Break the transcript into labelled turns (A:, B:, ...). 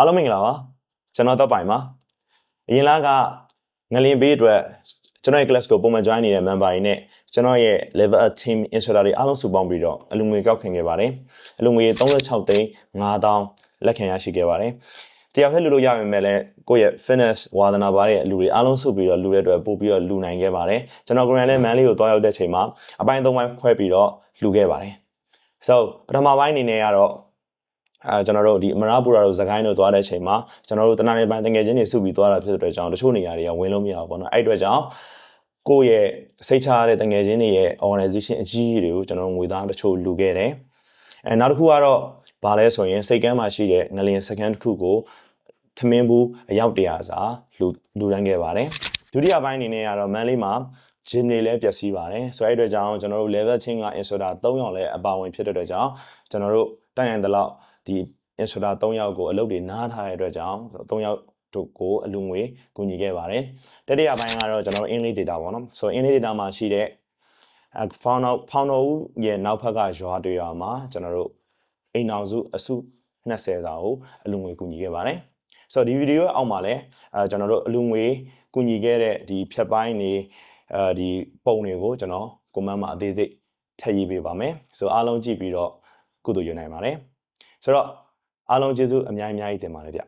A: အားလုံးမင်္ဂလာပါကျွန်တော်တော့ပိုင်ပါအရင်လားကငလင်ဘေးအတွက်ကျွန်တော်ရဲ့ class ကိုပုံမှန် join နေတဲ့ member တွေနဲ့ကျွန်တော်ရဲ့ level up team instructor တွေအားလုံးစုပေါင်းပြီးတော့အလူငွေကောက်ခံခဲ့ပါတယ်အလူငွေ36သိန်း9000လက်ခံရရှိခဲ့ပါတယ်တရားဖက်လူလို့ရပါမယ်လဲကိုယ့်ရဲ့ fitness ဝါသနာပါတဲ့အလူတွေအားလုံးစုပြီးတော့လူတဲ့အတွက်ပို့ပြီးတော့လူနိုင်ခဲ့ပါတယ်ကျွန်တော် grand နဲ့ man လေးကိုတွားရောက်တဲ့ချိန်မှာအပိုင်း၃ပိုင်းခွဲပြီးတော့လူခဲ့ပါတယ် so ပထမပိုင်းအနေနဲ့ကတော့ အဲကျွန်တော်တို့ဒီအမရပူရာတို့ဇကိုင်းတို့သွားတဲ့အချိန်မှာကျွန်တော်တို့တနင်္လာနေ့ပိုင်းတငယ်ချင်းတွေစုပြီးသွားတာဖြစ်တဲ့အတွက်ကြောင့်တချို့နေရာတွေကဝင်လို့မရဘူးပေါ့နော်အဲ့အတွက်ကြောင့်ကိုယ့်ရဲ့စိတ်ချရတဲ့တငယ်ချင်းတွေရဲ့ organization အကြီးကြီးတွေကိုကျွန်တော်တို့ငွေသားတချို့လူခဲ့တယ်အဲနောက်တစ်ခုကတော့ဘာလဲဆိုရင်စိတ်ကမ်းမှာရှိတဲ့ငလျင်စကန်တစ်ခုကိုထမင်းဘူးအယောက်တရာစာလူလူတန်းခဲ့ပါတယ်ဒုတိယပိုင်းအနေနဲ့ကတော့မန်လေးမှာဂျင်းတွေလည်းပျက်စီးပါတယ်ဆိုတဲ့အတွက်ကြောင့်ကျွန်တော်တို့ level ချင်းက instructor 3ယောက်လည်းအပါဝင်ဖြစ်တဲ့အတွက်ကြောင့်ကျွန်တော်တို့တိုင်ရန်တလောက်ဒီ instructor 3ယောက်ကိုအလုပ်တွေနားထားတဲ့အတွက်ကြောင့်3ယောက်တို့ကိုအလူငွေကူညီခဲ့ပါတယ်တတိယပိုင်းကတော့ကျွန်တော်တို့ English data ပေါ့နော်ဆိုတော့ English data မှာရှိတဲ့အဲ found out found out ရဲ့နောက်ဘက်ကရွာတွေရွာမှာကျွန်တော်တို့အိမ်အောင်စုအစု20စာကိုအလူငွေကူညီခဲ့ပါတယ်ဆိုတော့ဒီဗီဒီယိုရဲ့အောက်မှာလည်းအဲကျွန်တော်တို့အလူငွေကူညီခဲ့တဲ့ဒီဖြတ်ပိုင်းတွေအဲဒီပုံတွေကိုကျွန်တော် comment မှာအသေးစိတ်ထည့်ရေးပေးပါမယ်ဆိုတော့အားလုံးကြည့်ပြီးတော့ကုသိုလ်ယူနိုင်ပါတယ် ဆိုတော့အားလုံးကျေးဇူးအများကြီးအများကြီးတင်ပါတယ်ဗျ